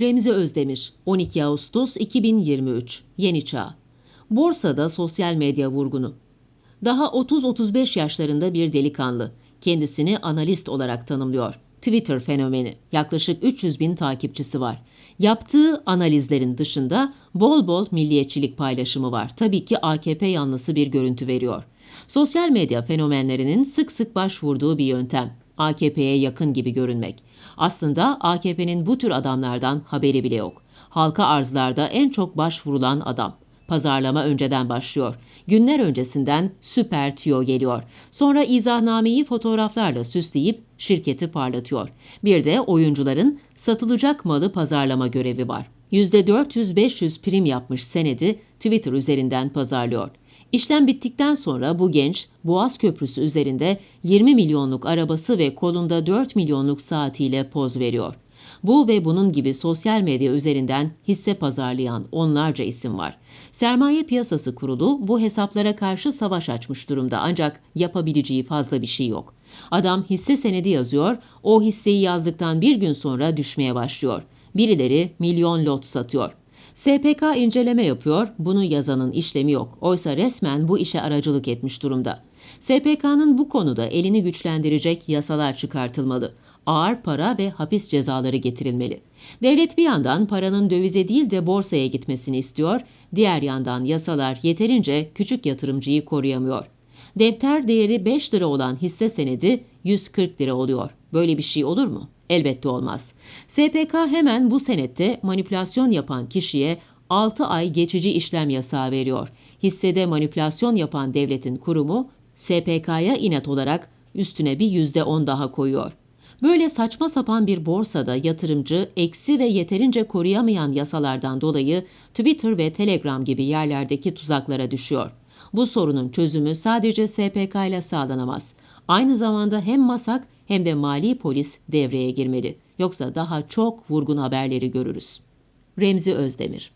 Remzi Özdemir, 12 Ağustos 2023, Yeni Çağ. Borsada sosyal medya vurgunu. Daha 30-35 yaşlarında bir delikanlı. Kendisini analist olarak tanımlıyor. Twitter fenomeni. Yaklaşık 300 bin takipçisi var. Yaptığı analizlerin dışında bol bol milliyetçilik paylaşımı var. Tabii ki AKP yanlısı bir görüntü veriyor. Sosyal medya fenomenlerinin sık sık başvurduğu bir yöntem. AKP'ye yakın gibi görünmek. Aslında AKP'nin bu tür adamlardan haberi bile yok. Halka arzlarda en çok başvurulan adam. Pazarlama önceden başlıyor. Günler öncesinden süper tüyo geliyor. Sonra izahnnameyi fotoğraflarla süsleyip şirketi parlatıyor. Bir de oyuncuların satılacak malı pazarlama görevi var. %400-500 prim yapmış senedi Twitter üzerinden pazarlıyor. İşlem bittikten sonra bu genç Boğaz Köprüsü üzerinde 20 milyonluk arabası ve kolunda 4 milyonluk saatiyle poz veriyor. Bu ve bunun gibi sosyal medya üzerinden hisse pazarlayan onlarca isim var. Sermaye Piyasası Kurulu bu hesaplara karşı savaş açmış durumda ancak yapabileceği fazla bir şey yok. Adam hisse senedi yazıyor, o hisseyi yazdıktan bir gün sonra düşmeye başlıyor. Birileri milyon lot satıyor. SPK inceleme yapıyor, bunu yazanın işlemi yok. Oysa resmen bu işe aracılık etmiş durumda. SPK'nın bu konuda elini güçlendirecek yasalar çıkartılmalı. Ağır para ve hapis cezaları getirilmeli. Devlet bir yandan paranın dövize değil de borsaya gitmesini istiyor, diğer yandan yasalar yeterince küçük yatırımcıyı koruyamıyor. Defter değeri 5 lira olan hisse senedi 140 lira oluyor. Böyle bir şey olur mu? Elbette olmaz. SPK hemen bu senette manipülasyon yapan kişiye 6 ay geçici işlem yasağı veriyor. Hissede manipülasyon yapan devletin kurumu SPK'ya inat olarak üstüne bir %10 daha koyuyor. Böyle saçma sapan bir borsada yatırımcı eksi ve yeterince koruyamayan yasalardan dolayı Twitter ve Telegram gibi yerlerdeki tuzaklara düşüyor. Bu sorunun çözümü sadece SPK ile sağlanamaz. Aynı zamanda hem MASAK hem de mali polis devreye girmeli. Yoksa daha çok vurgun haberleri görürüz. Remzi Özdemir